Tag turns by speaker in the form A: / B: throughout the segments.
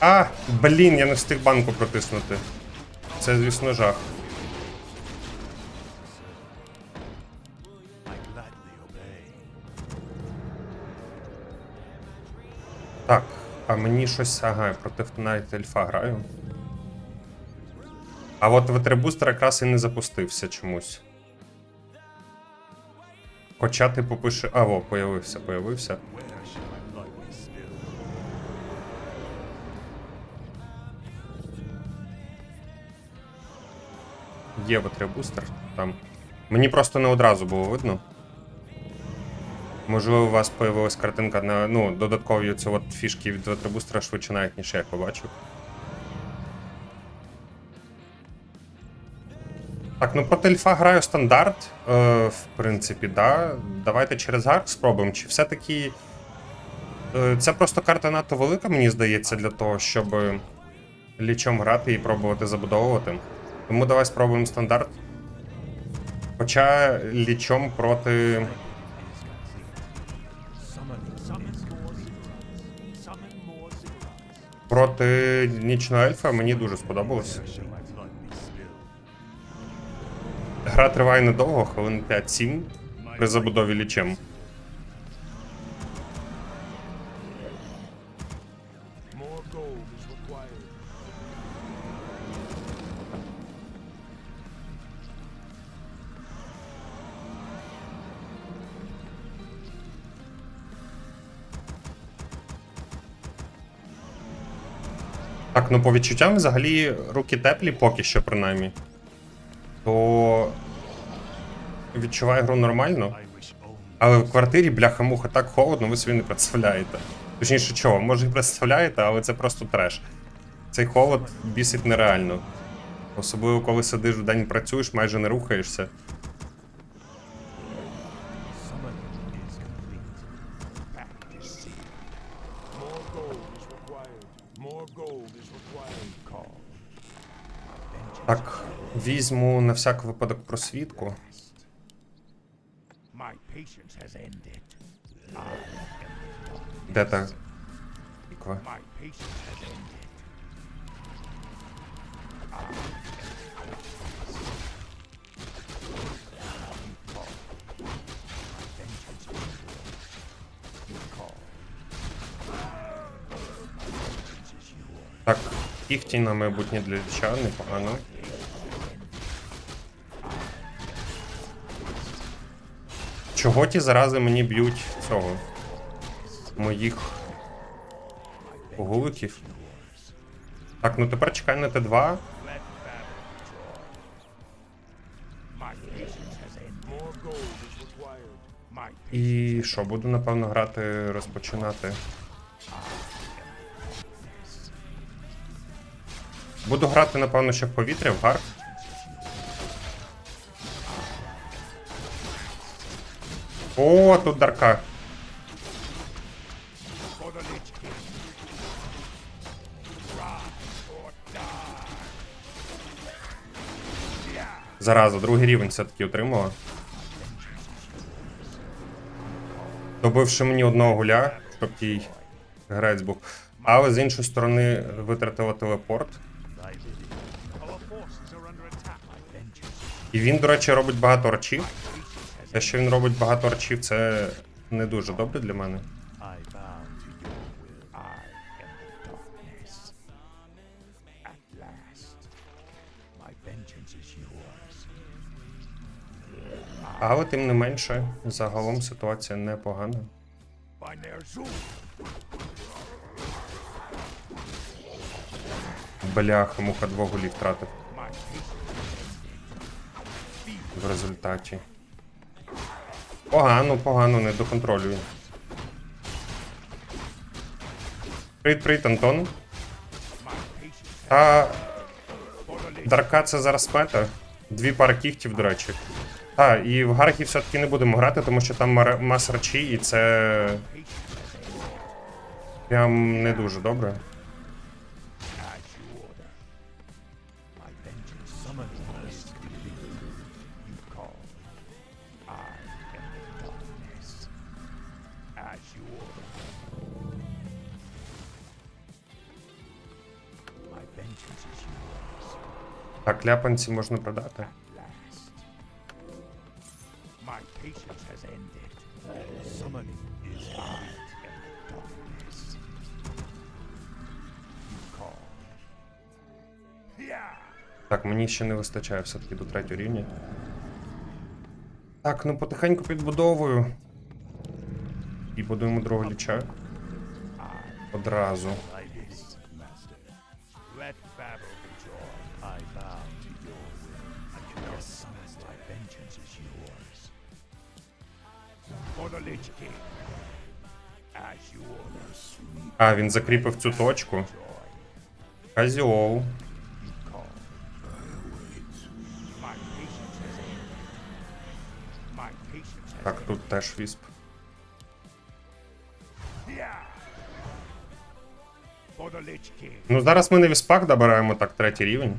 A: А, блін, я не встиг банку протиснути. Це, звісно, жах. Так, а мені щось. Ага, проти навіть ельфа граю. А от ветребустер якраз і не запустився чомусь. Хоча ти попише. А, о, появився, появився. Є ветребустер там. Мені просто не одразу було видно. Можливо, у вас появилась картинка на ну, додаткові ці фішки від ветребустера швидше навіть, ніж я побачив. Так, ну проти ельфа граю стандарт. Е, в принципі, да. Давайте через гарк спробуємо. Чи все-таки. Е, це просто карта надто велика, мені здається, для того, щоб лічом грати і пробувати забудовувати. Тому давай спробуємо стандарт. Хоча лічом проти. Проти нічного ельфа мені дуже сподобалось. Гра триває недовго, хвилин 5-7 при забудові лічем. Ну по відчуттям взагалі руки теплі поки що принаймні. То відчуваю гру нормально. Але в квартирі бляха-муха так холодно, ви собі не представляєте. Точніше, чого, може і представляєте, але це просто треш. Цей холод бісить нереально. Особливо, коли сидиш в день працюєш, майже не рухаєшся.
B: More gold is required. More gold is required. Call.
A: Так, візьму на всяк випадок
B: ended.
A: Де та
B: ended.
A: Так, кіхті на майбутнє для ліча, непогано. Чого ті зарази мені б'ють цього? Моїх гуликів. Так, ну тепер чекай на Т2.
B: My patience has ended. More gold is required. My
A: І що, буду напевно грати, розпочинати. Буду грати, напевно, ще в повітря, в гарк. О, тут дарка. Зараза, другий рівень все-таки отримала. Добивши мені одного гуля, щоб тій грець був. Але з іншої сторони витратила телепорт. І він, до речі, робить багато арчів. Те, що він робить багато арчів, це не дуже добре для мене. Але тим не менше, загалом ситуація непогана. Бляха, муха двох голів втратив в результаті. Погано, погано, не доконтролюю. Привіт, привіт, Антон. Та Дарка це зараз мета. Дві пари кіхтів, до речі. Та, і в Гархі все-таки не будемо грати, тому що там мас речі, і це. Прям не дуже добре.
B: and darkness. You call. Yeah!
A: Так, мені ще не вистачає все-таки до третього рівня. Так, ну потихеньку підбудовую. І будуємо другого ліча. Одразу. А, він закріпив цю точку. Казіол. Так, тут теж вісп. Ну, зараз ми на віспак добираємо так третій рівень.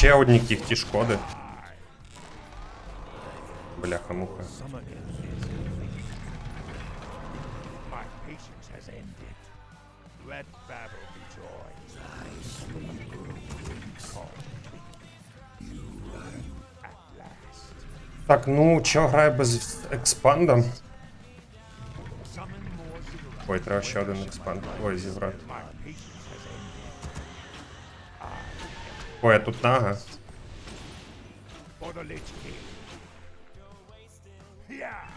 A: Ще одні кіхті шкоди. Бляха-муха.
B: Summoning is complete. My patience has ended. Let battle be joy. Call. At last.
A: Так, ну, чо грає без експанда?
B: Summon more cigarettes.
A: Ой, треба ще один експанд. Ой, зіграти. Ой, а тут нага.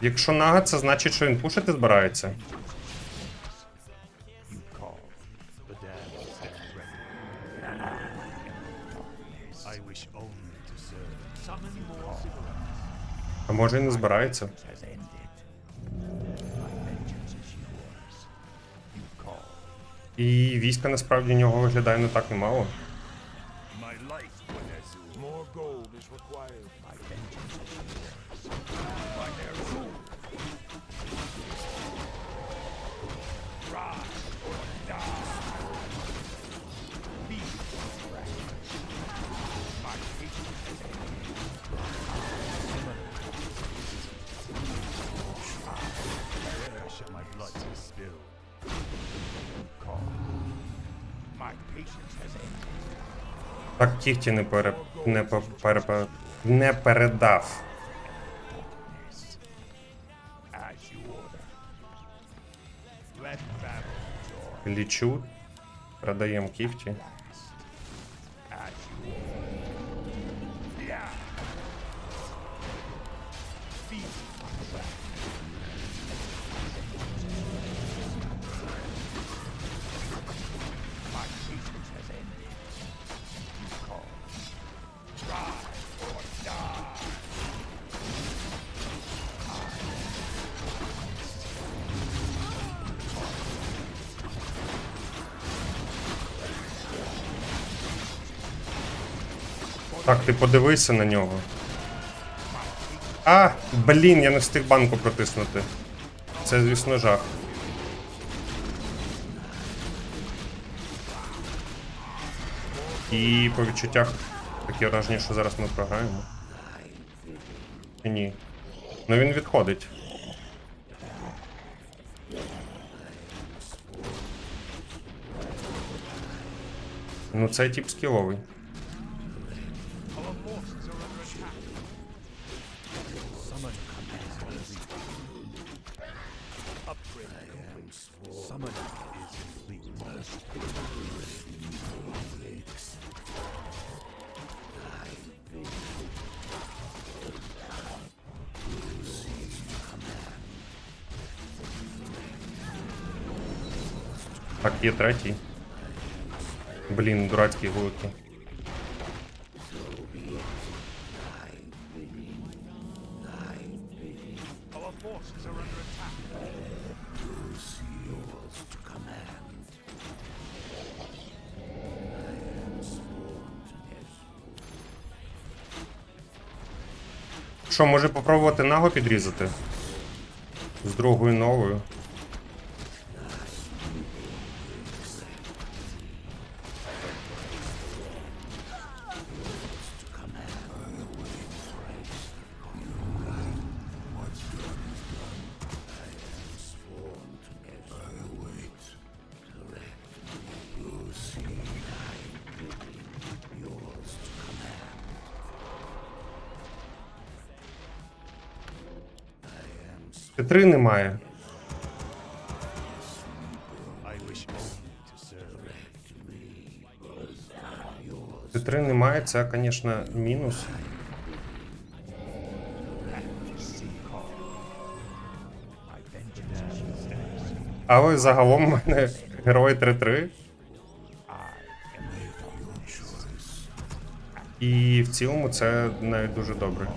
A: Якщо нага, це значить, що він пушити збирається. А може і не збирається. І війська насправді в нього виглядає не так немало. Так кіхті не пере... не, пере... не передав. Лічу. Продаємо кіхті. Так, ти подивися на нього. А, блін, я не встиг банку протиснути. Це, звісно, жах. І по відчуттях таке враження, що зараз ми програємо. Ні. Ну він відходить. Ну, цей тип скіловий. третій. Блін, дурацькі
B: гулки.
A: Що, може попробувати наго підрізати? З другою новою. Т3 немає.
B: I wish only to serve.
A: Т3 немає, це, звісно, мінус. Але загалом у мене герой 3-3. І в цілому це навіть дуже добре.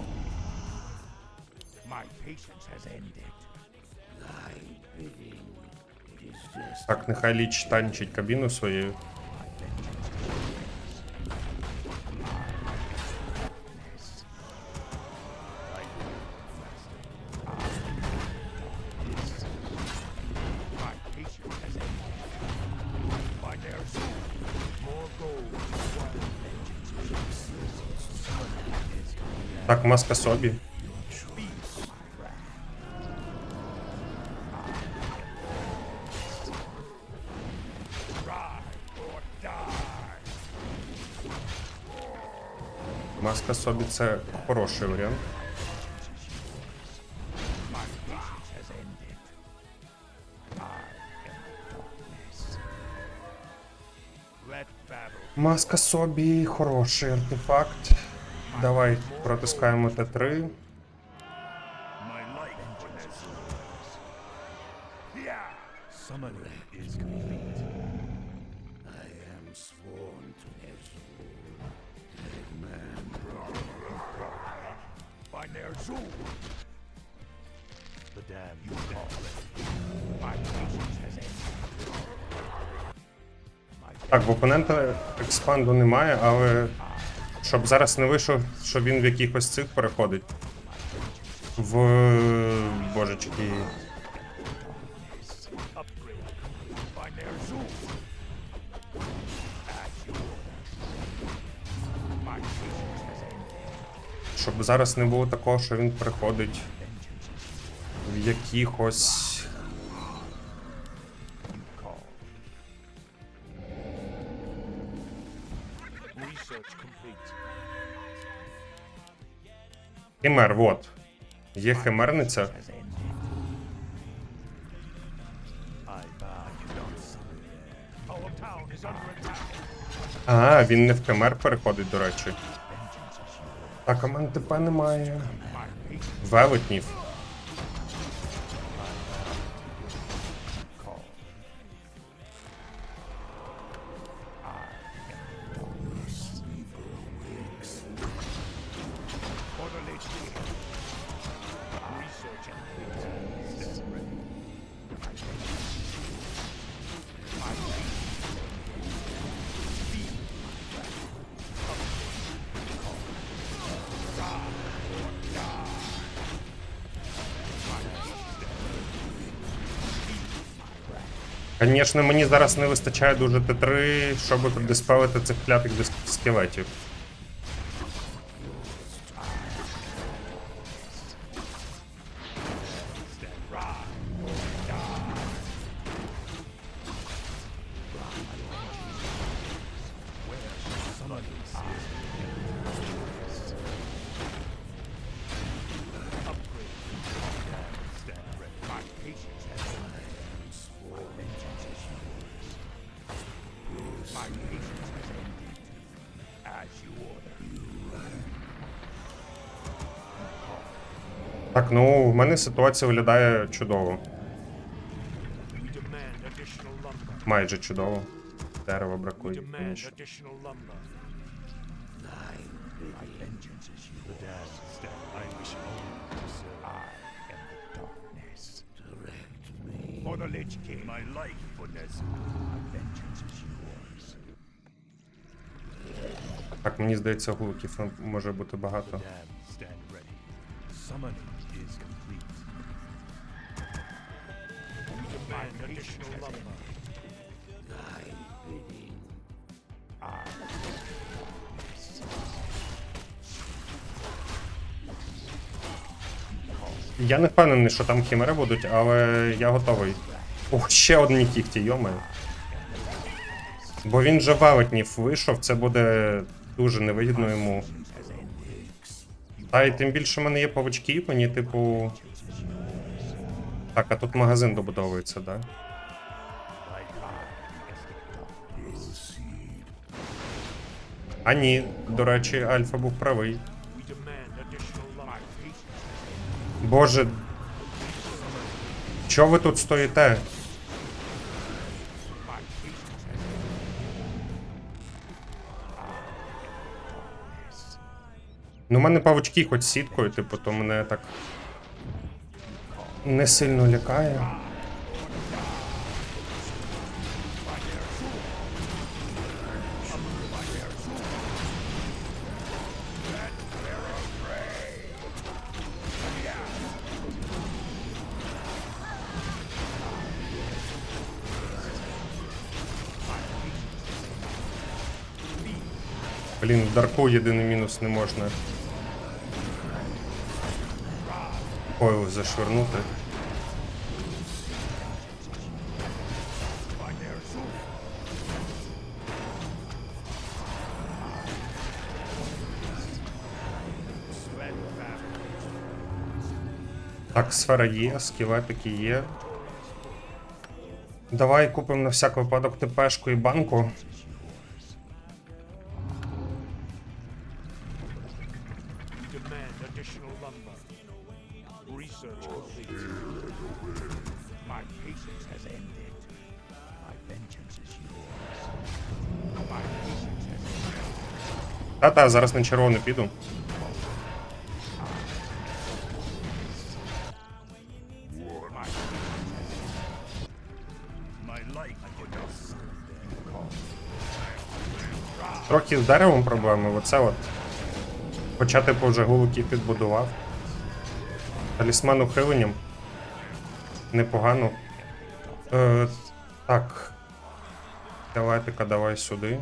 A: Так, нехай ліч танчить кабіну своєю.
B: My patience has ended. By their soul, more gold.
A: Так, маска собі. Маска собі це хороший варіант. Маска собі хороший артефакт. Давай протискаємо Т3.
B: By The damn you.
A: Так, в опонента експанду немає, але щоб зараз не вийшов, що він в якихось цих переходить. В божечки. Щоб зараз не було такого, що він
B: is
A: в якихось. Химер, вот. Є химерниця. А, він не в химер переходить, до речі. Так, а мене ТП немає. Велетнів. Звісно, мені зараз не вистачає дуже Т3, щоб диспелити цих клятих скелетів. Так, ну в мене ситуація виглядає чудово. Майже чудово. Дерева бракує. Так, мені здається, гулків може бути багато. Я не впевнений, що там хімери будуть, але я готовий. Ох, ще одні кіхті, йомаю. Бо він же велетнів вийшов, це буде дуже невигідно йому. Та й тим більше в мене є павучки, мені, типу. Так, а тут магазин добудовується, да? А ні, до речі, Альфа був правий. Боже. Чо ви тут стоїте? Ну, у мене павучки хоч сіткою, типу, то мене так. Не сильно лякає. Блін, в Дарку єдиний мінус не можна. Койл зашвирнути. Так, сфера є, скелетики є. Давай купимо на всяк випадок ТПшку і банку. Та-та, зараз на червону піду. Трохи з деревом проблеми, оце от. Хоча типу вже гуликів підбудував. Талісман ухиленням. Непогано. Е, так. Телетика давай сюди.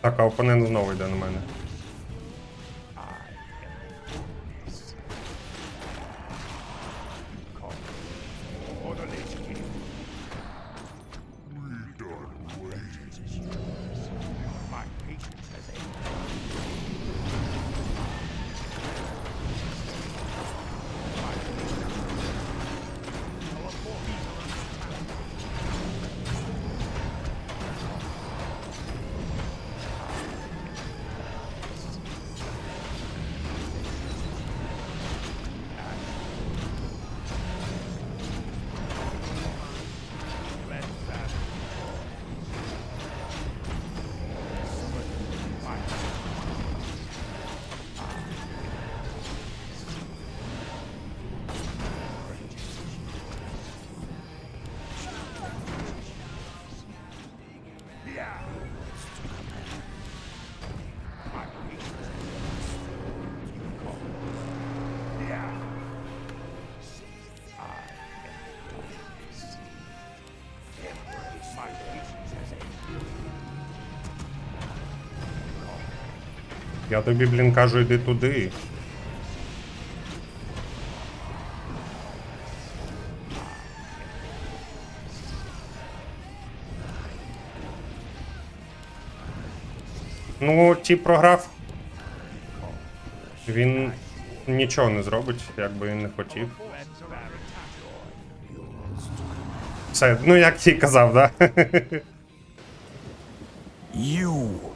A: Так, а опонент знову йде на мене. Я тобі, блін, кажу, йди туди. Ну, ті програв. Він нічого не зробить, як би він не хотів. Все, ну як ти казав, да?
C: You